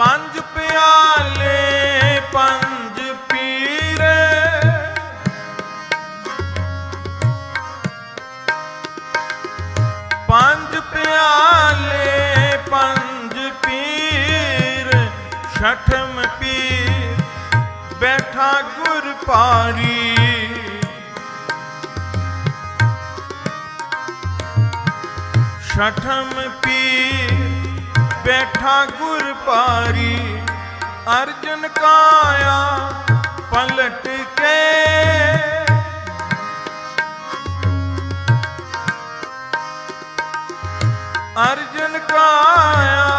ਪੰਜ ਪਿਆਲੇ, ਪੰਜ ਪੀਰ। ਪੰਜ ਪਿਆਲੇ, ਪੰਜ ਪੀਰ, ਛਠਮ ਪੀਰ, ਬੈਠਾ ਗੁਰ ਪਾਰੀ। ਛਠਮ ਪੀਰ ਬੈਠਾ ਗੁਰ ਪਾਰੀ ਅਰਜਨ ਕਾਇਆ ਪਲਟ ਕੇ। ਅਰਜਨ ਕਾਇਆ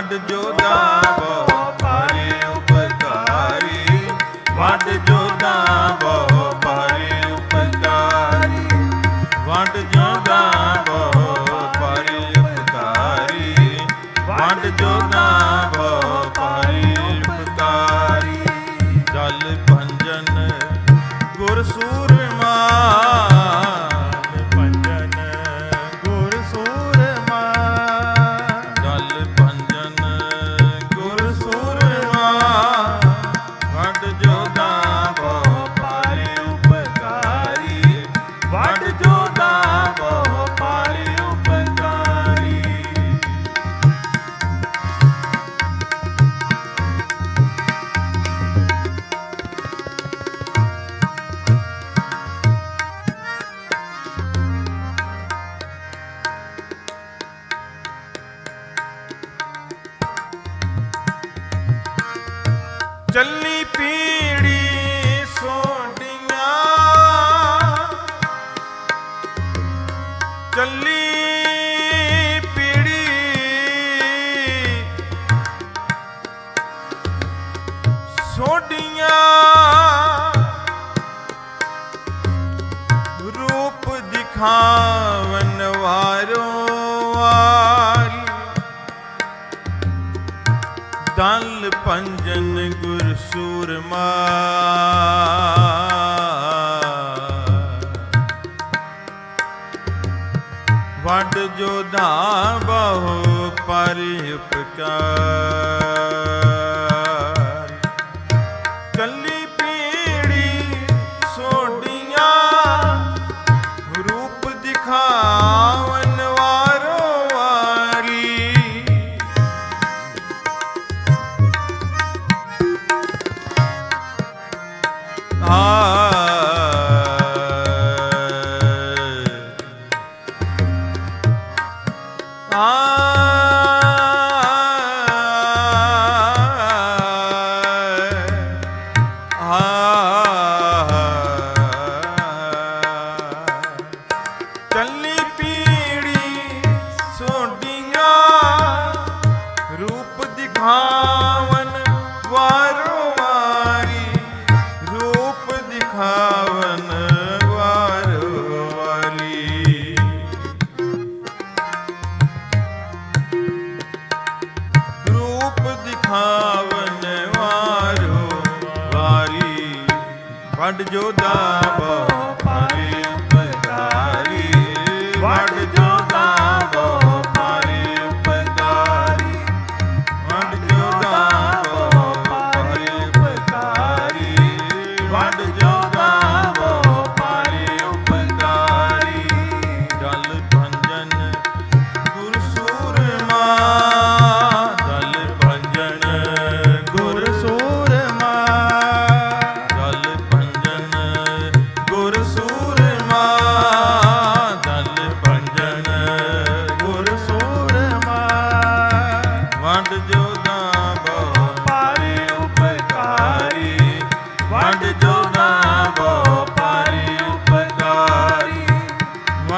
ਵੱਡ ਜੋਦਾ ਬਹੁ ਭਾਰੇ ਉਪਕਾਰੀ। ਵੱਡ ਜੋਦਾ ਬਹੁ ਭਾਰੇ ਉਪਕਾਰੀ। ਵੱਡ ਜੋਦਾ ਬਹੁ ਭਾਰੇ ਉਪਕਾਰੀ। ਵੱਡ ਜੋਦਾ ਚੱਲੀ ਪੀੜੀ ਸੋਡੀਆਂ ਚੱਲੀ ਪੀੜੀ ਸੋਡੀਆਂ ਰੂਪ ਦਿਖਾਵਨ ਵਾਰੋ ਦਲ ਪੰਜਨ ਗੁਰ ਸੂਰਮਾ। ਵੱਡ ਜੋਧਾ ਬਹੁ ਪਰਿ ਜੋਦਾ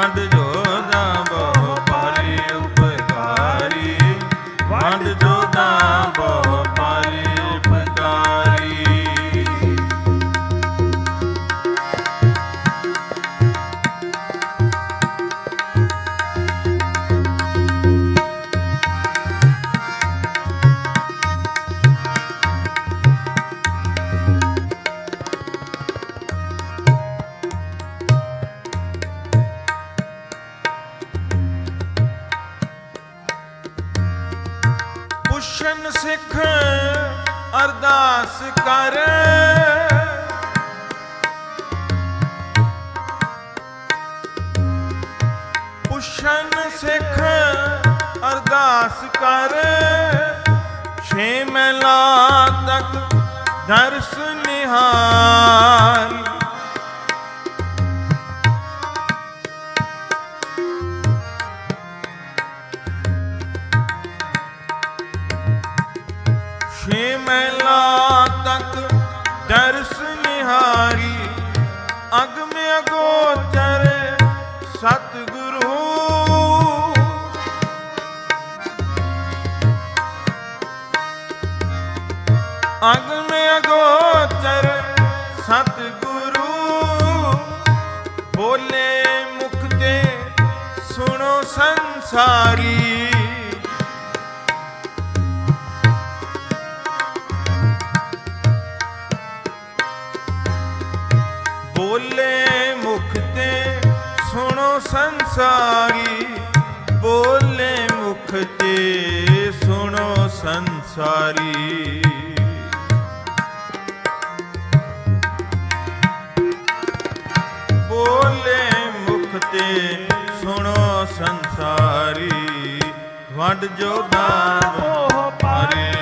ਸਾਡ ਜੋਦਾ ਪੁੱਛਨ ਸਿੱਖ ਅਰਦਾਸ ਕਰ। ਛੇ ਮਹਿਲਾ ਤੱਕ ਦਰਸ ਨਿਹਾਲ। ਸੰਸਾਰੀ। ਬੋਲੇ ਮੁਖ ਤੇ ਸੁਣੋ ਸੰਸਾਰੀ। ਬੋਲੇ ਮੁਖ ਤੇ ਸੁਣੋ ਸੰਸਾਰੀ। ਬੋਲੇ ਮੁਖ ਤੇ ਵੰਡ ਜੋਦਾ ਮੋਹ ਪਾਰੇ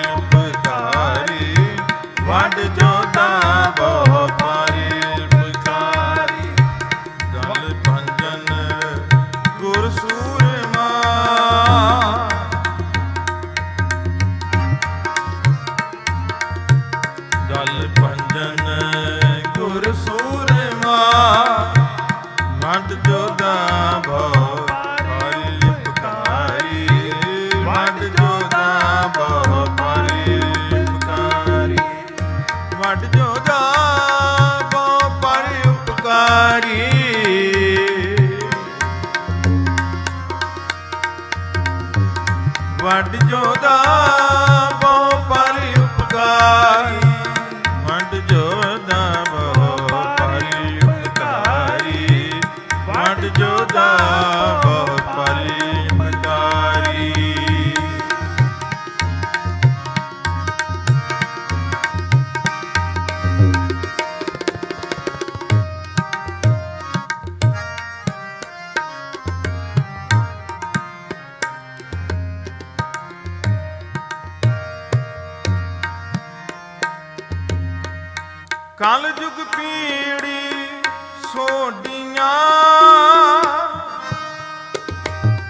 ਪੀੜੀ ਸੋਡੀਆਂ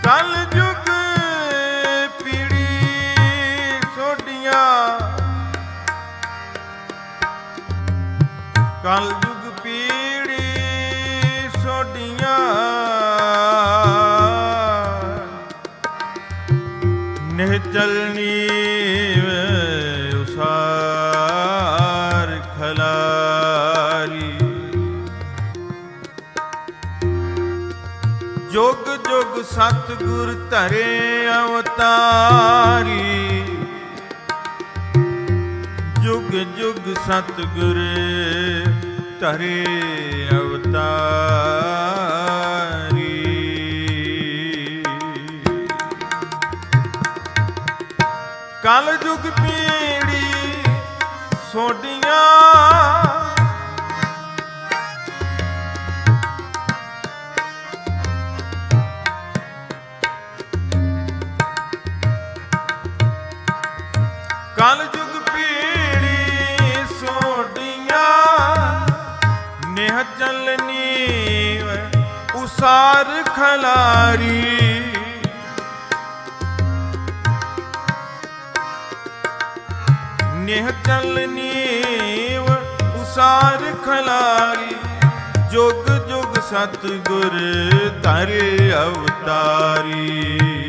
ਕਲ ਯੁਗ ਪੀੜੀ ਸੋਡੀਆਂ ਕਲ ਯੁਗ ਪੀੜੀ ਸੋਡੀਆਂ ਨਿਹ ਚਲਨੀ ਉਸਾਰ ਜੁਗ ਸਤਿਗੁਰ ਧਰੇ ਅਵਤਾਰੀ। ਜੁਗ ਜੁਗ ਸਤਿਗੁਰ ਧਰੇ ਅਵਤਾਰੀ। ਕਲ ਯੁਗ ਕਲ ਯੁਗ ਪੀੜੀ ਸੋਡੀਆਂ, ਨਿਹ ਚਲਨੀ ਉਸਾਰ ਖਲਾਰੀ। ਨਿਹ ਚਲਨੀਵ ਉਸਾਰ ਖਲਾਰੀ, ਜੁਗ ਜੁਗ ਸਤਿਗੁਰ ਧਰ ਅਵਤਾਰੀ।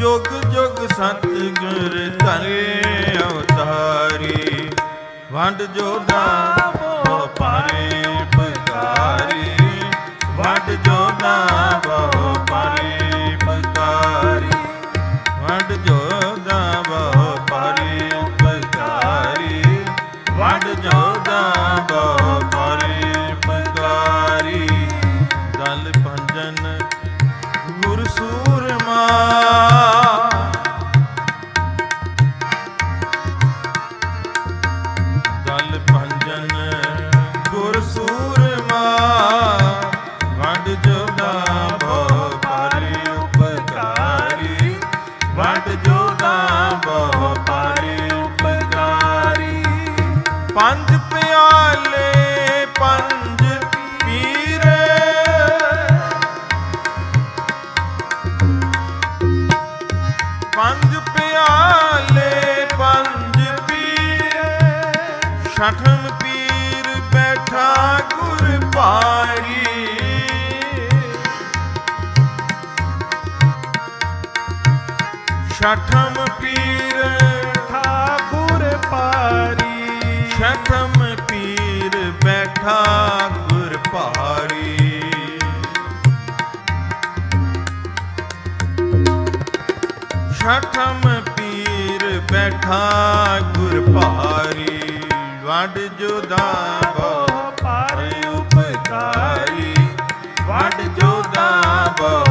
ਜੁਗ ਜੁਗ ਸਤਿਗੁਰ ਧਰੇ ਅਵਤਾਰੀ। ਵੰਡ ਜੋਦਾ ਬਹੁ ਪਾਰੇ ਪਕਾਰੀ ਵੰਡ ਜੋਦਾ ਬਹੁ ਜ਼ਖਮ ਪੀਰ ਬੈਠਾ ਗੁਰ ਪਾਰੀ ਛਠਮ ਪੀਰ ਉਦਾਬੋ ਪਰ ਉਪਕਾਰੀ ਵੱਡ ਜੋਦਾਬੋ